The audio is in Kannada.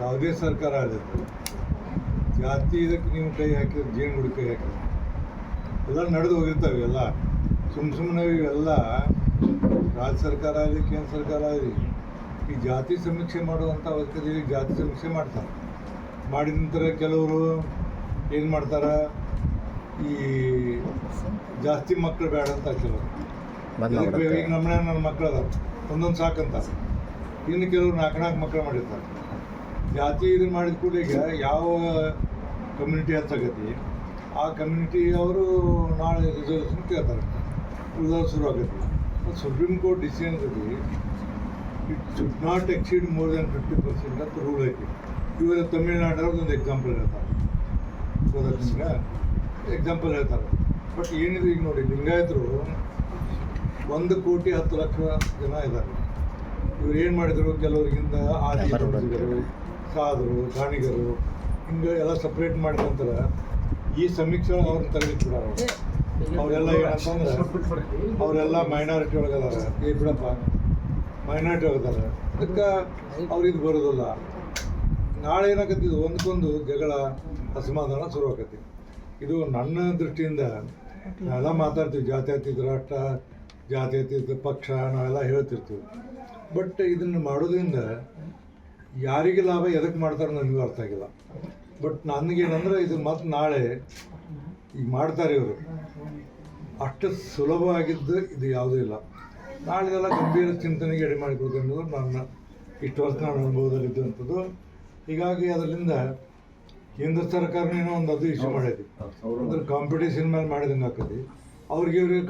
ಯಾವುದೇ ಸರ್ಕಾರ ಆಗುತ್ತೆ ಜಾತಿ ಇದಕ್ಕೆ ನೀವು ಕೈ ಹಾಕಿದ್ರೆ ಜೇನು ಕೈ ಹಾಕಿದ್ರೆ ಎಲ್ಲ ನಡೆದು ಹೋಗಿರ್ತಾವೆ ಎಲ್ಲ. ಸುಮ್ಮ ಸುಮ್ಮನೆ ಇವೆಲ್ಲ ರಾಜ್ಯ ಸರ್ಕಾರ ಆಗಲಿ ಕೇಂದ್ರ ಸರ್ಕಾರ ಆಗಲಿ ಈ ಜಾತಿ ಸಮೀಕ್ಷೆ ಮಾಡುವಂಥ ಅವಸ್ಥೆಯಲ್ಲಿ ಜಾತಿ ಸಮೀಕ್ಷೆ ಮಾಡ್ತಾರೆ. ಮಾಡಿದ ನಂತರ ಕೆಲವರು ಏನು ಮಾಡ್ತಾರೆ? ಈ ಜಾಸ್ತಿ ಮಕ್ಕಳು ಬೇಡ ಅಂತ ಕೆಲವರು. ಈಗ ನಮ್ಮ ಮನ್ಯಾಗ ನನ್ನ ಮಕ್ಕಳು ಅದಾವೆ ಒಂದೊಂದು ಸಾಕಂತ. ಇನ್ನು ಕೆಲವರು ನಾಲ್ಕು ನಾಲ್ಕು ಮಕ್ಕಳು ಮಾಡಿರ್ತಾರೆ. ಜಾತಿ ಇದು ಮಾಡಿದ ಕೂಡ ಈಗ ಯಾವ ಕಮ್ಯುನಿಟಿ ಹೆಚ್ಚಾಗತಿ ಆ ಕಮ್ಯುನಿಟಿ ಅವರು ನಾಳೆ ರಿಸರ್ವೇಷನ್ ಕೇಳ್ತಾರೆ. ಉಳಿದವ್ರು ಶುರು ಆಗತ್ತೆ. ಸುಪ್ರೀಂ ಕೋರ್ಟ್ ಡಿಸಿಷನ್ ಗತಿ it should not exceed more than fifty percent ಅಂತ ರೂಲ್ ಐತಿ. ಇವರು ತಮಿಳ್ನಾಡವ್ರದ್ದು ಒಂದು ಎಕ್ಸಾಂಪಲ್ ಹೇಳ್ತಾರೆ. ಪ್ರದರ್ಶನ ಎಕ್ಸಾಂಪಲ್ ಹೇಳ್ತಾರೆ. ಬಟ್ ಏನಿದೆ ಈಗ ನೋಡಿ, ಲಿಂಗಾಯತರು ಒಂದು ಕೋಟಿ ಹತ್ತು ಲಕ್ಷ ಜನ ಇದ್ದಾರೆ. ಇವ್ರು ಏನು ಮಾಡಿದ್ರು? ಕೆಲವರಿಗಿಂತ ಆದಿ ದಂಪತಿಗರು, ಸಾಧರು ದಾನಿಗರು ಹಿಂಗೆ ಎಲ್ಲ ಸಪ್ರೇಟ್ ಮಾಡಿದ ನಂತರ ಈ ಸಮೀಕ್ಷೆ ಅವ್ರನ್ನ ತೆಗೆದಿಟ್ಬಿಡಾರ. ಅವರೆಲ್ಲ ಏನಂತಂದ್ರೆ ಅವರೆಲ್ಲ ಮೈನಾರಿಟಿ ಒಳಗದಾರ. ಏ ಬಿಡಪ್ಪ. ಮೈನಾರಿಟಿ ಒಳಗದಾರ. ಅದಕ್ಕೆ ಅವ್ರಿಗೆ ಬರೋದಿಲ್ಲ. ನಾಳೆ ಏನಾಗತ್ತಿದ್ದು ಒಂದಕ್ಕೊಂದು ಜಗಳ ಅಸಮಾಧಾನ ಶುರು ಆಕತಿ ಇದು ನನ್ನ ದೃಷ್ಟಿಯಿಂದ ನಾವೆಲ್ಲ ಮಾತಾಡ್ತೀವಿ. ಜಾತ್ಯತೀತ ರಾಷ್ಟ್ರ ಜಾತ್ಯತೀತ ಪಕ್ಷ ನಾವೆಲ್ಲ ಹೇಳ್ತಿರ್ತೀವಿ. ಬಟ್ ಇದನ್ನು ಮಾಡೋದ್ರಿಂದ ಯಾರಿಗೆ ಲಾಭ ಎದಕ್ಕೆ ಮಾಡ್ತಾರೆ ನನಗೂ ಅರ್ಥ ಆಗಿಲ್ಲ. ಬಟ್ ನನಗೇನಂದ್ರೆ ಇದು ಮತ್ತೆ ನಾಳೆ ಈಗ ಮಾಡ್ತಾರೆ ಇವರು. ಅಷ್ಟು ಸುಲಭವಾಗಿದ್ದು ಇದು ಯಾವುದೂ ಇಲ್ಲ. ನಾಳೆದೆಲ್ಲ ಗಂಭೀರ ಚಿಂತನೆಗೆ ಎಡೆ ಅನ್ನೋದು ನನ್ನ ಇಷ್ಟು ವರ್ಷ ನಾನು ಅನುಭವದಲ್ಲಿದ್ದಂಥದ್ದು. ಹೀಗಾಗಿ ಅದರಿಂದ ಕೇಂದ್ರ ಸರ್ಕಾರನೇನೋ ಒಂದು ಅದು ಇಶ್ಯೂ ಮಾಡೈತಿ ಅಂದ್ರೆ ಕಾಂಪಿಟೇಷನ್ ಮೇಲೆ ಮಾಡಿದಂಗೆ ಆಕತಿ ಅವ್ರಿಗೆ ಇವ್ರಿಗೆ